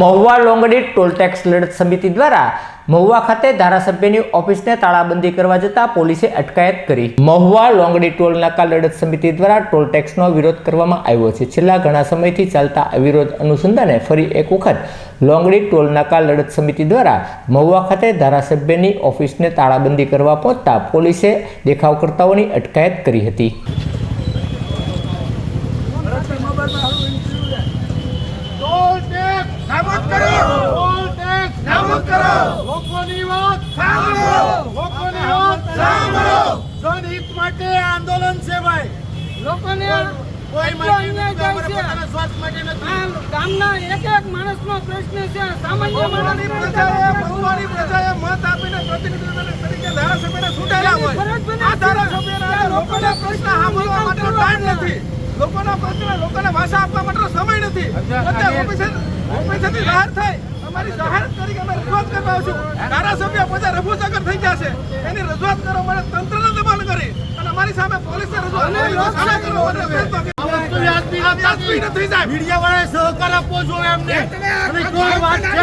Mahuva Longdi toll tax લડત સમિતિ દ્વારા મહુવા ખાતે ધારાસભ્યની ઓફિસને તાળાબંધી કરવા જતાં પોલીસે અટકાયત કરી. મહુવા લોંગડી ટોલ નાકા લડત સમિતિ દ્વારા ટોલટેક્સનો વિરોધ કરવામાં આવ્યો છે. છેલ્લા ઘણા સમયથી ચાલતા વિરોધ અનુસંધાને ફરી એક વખત લોંગડી ટોલ નાકા લડત સમિતિ દ્વારા મહુવા ખાતે ધારાસભ્યની ઓફિસને તાળાબંધી કરવા પહોંચતા પોલીસે દેખાવકર્તાઓની અટકાયત કરી હતી ટોલ ટેક્સ નાબૂદ કરો ટોલ નાબૂદ કરો. લોકોની વાત સાંભળો. લોકોની વાત સાંભળો. જનહિત માટે આંદોલન છે ભાઈ. લોકોને કોઈ માટે થાય માટે ગામના એક એક માણસનો પ્રશ્ન છે. સામાન્ય ભગવાનની પ્રજાએ ભગવાનની પ્રજાએ મત આપીને પ્રતિનિધિ તરીકે ધારાસભ્યને ચૂંટાયેલા હોય. આ ધારાસભ્યના લોકોના પ્રશ્ન સાંભળવા માટેનો ટાઈમ નથી. લોકોના પ્રશ્ન લોકોને ભાષા આપવા માટેનો સમય નથી. અત્યારે ઓફિસે ઓફિસેથી બહાર થઈ અમારી જાહેરાત તરીકે અમે રજૂઆત કરવા આવશું. ધારાસભ્ય પછી રફુચક્કર થઈ ગયા છે. એની રજૂઆત કરવા માટે તંત્રને દબાણ કરી અને અમારી સામે પોલીસને રજૂઆત કરી. નથી સાહેબ. મીડિયાવાળાએ સહકાર આપવો જોઈએ એમને. કોઈ વાત છે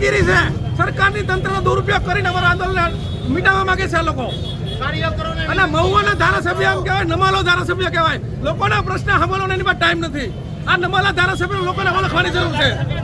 દાદાગીરી છે. સરકારની તંત્રનો દુરુપયોગ કરીને અમારા આંદોલન મિટાવવા માંગે છે આ લોકો. અને મહુવાના ધારાસભ્ય એમ કહેવાય, નમાલો ધારાસભ્ય કહેવાય. લોકોના પ્રશ્ન સાંભળવાનો એની પાસે ટાઈમ નથી. આ નમાલા ધારાસભ્ય લોકોને ઓળખવાની જરૂર છે.